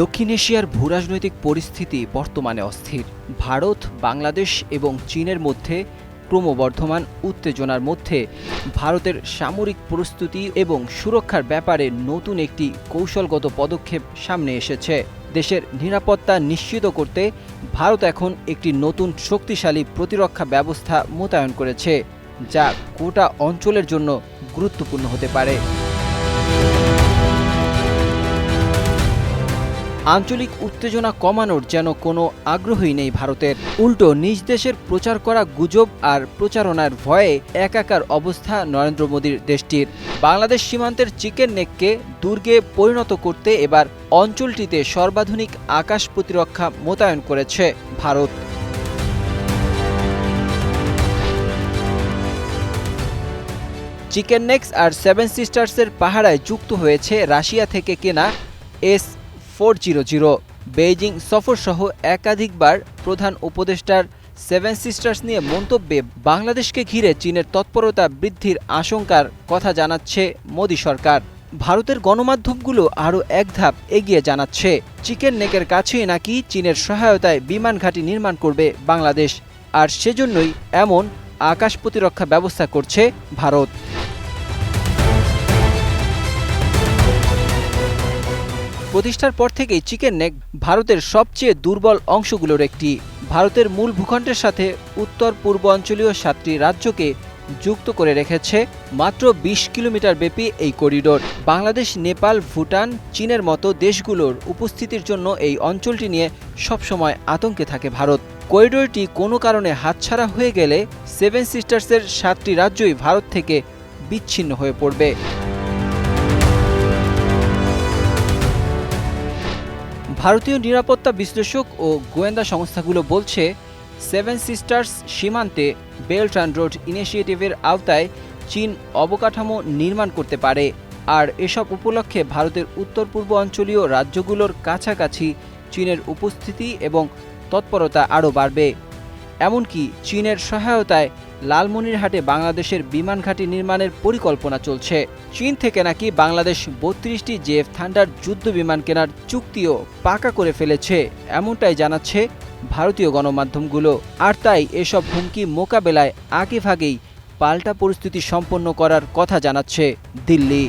দক্ষিণ এশিয়ার ভূরাজনৈতিক পরিস্থিতি বর্তমানে অস্থির। ভারত, বাংলাদেশ এবং চীনের মধ্যে ক্রমবর্ধমান উত্তেজনার মধ্যে ভারতের সামরিক প্রস্তুতি এবং সুরক্ষার ব্যাপারে নতুন একটি কৌশলগত পদক্ষেপ সামনে এসেছে। দেশের নিরাপত্তা নিশ্চিত করতে ভারত এখন একটি নতুন শক্তিশালী প্রতিরক্ষা ব্যবস্থা মোতায়েন করেছে, যা গোটা অঞ্চলের জন্য গুরুত্বপূর্ণ হতে পারে। আঞ্চলিক উত্তেজনা কমানোর যেন কোনো আগ্রহই নেই ভারতের। উল্টো, নিজ দেশের প্রচার করা গুজব আর প্রচারণার ভয়ে একাকার অবস্থা নরেন্দ্র মোদীর দেশটির। বাংলাদেশ সীমান্তের চিকেন নেককে দুর্গে পরিণত করতে এবার অঞ্চলটিতে সর্বাধুনিক আকাশ প্রতিরক্ষা মোতায়েন করেছে ভারত। চিকেন নেক্স আর সেভেন সিস্টার্সের পাহারায় যুক্ত হয়েছে রাশিয়া থেকে কেনা S four zero zero, Beijing সফরসহ একাধিকবার প্রধান উপদেষ্টার সেভেন সিস্টার্স নিয়ে মন্তব্যে বাংলাদেশকে ঘিরে চীনের তৎপরতা বৃদ্ধির আশঙ্কার কথা জানাচ্ছে মোদী সরকার। ভারতের গণমাধ্যমগুলো আরও এক ধাপ এগিয়ে জানাচ্ছে, চিকেন নেকের কাছেই নাকি চীনের সহায়তায় বিমান ঘাঁটি নির্মাণ করবে বাংলাদেশ? আর সেজন্যই এমন আকাশ প্রতিরক্ষা ব্যবস্থা করছে ভারত। প্রতিষ্ঠার পর থেকেই চিকেন নেক ভারতের সবচেয়ে দুর্বল অংশগুলোর একটি। ভারতের মূল ভূখণ্ডের সাথে উত্তর পূর্বাঞ্চলীয় সাতটি রাজ্যকে যুক্ত করে রেখেছে মাত্র ২০ কিলোমিটার ব্যাপী এই করিডোর। বাংলাদেশ, নেপাল, ভুটান, চীনের মতো দেশগুলোর উপস্থিতির জন্য এই অঞ্চলটি নিয়ে সবসময় আতঙ্কে থাকে ভারত। করিডোরটি কোনো কারণে হাতছাড়া হয়ে গেলে সেভেন সিস্টার্সের সাতটি রাজ্যই ভারত থেকে বিচ্ছিন্ন হয়ে পড়বে। ভারতীয় নিরাপত্তা বিশ্লেষক ও গোয়েন্দা সংস্থাগুলো বলছে, সেভেন সিস্টার্স সীমান্তে বেল্ট অ্যান্ড রোড ইনিশিয়েটিভের আওতায় চীন অবকাঠামো নির্মাণ করতে পারে। আর এসব উপলক্ষে ভারতের উত্তর পূর্ব অঞ্চলীয় রাজ্যগুলোর কাছাকাছি চীনের উপস্থিতি এবং তৎপরতা আরও বাড়বে। এমনকি চীনের সহায়তায় লালমনিরহাটে বাংলাদেশের বিমান ঘাঁটি নির্মাণের পরিকল্পনা চলছে। চীন থেকে নাকি বাংলাদেশ বত্রিশটি জেএফ থান্ডার যুদ্ধ বিমান কেনার চুক্তিও পাকা করে ফেলেছে, এমনটাই জানাচ্ছে ভারতীয় গণমাধ্যমগুলো। আর তাই এসব হুমকি মোকাবেলায় আগেভাগেই পাল্টা পরিস্থিতি সম্পন্ন করার কথা জানাচ্ছে দিল্লি।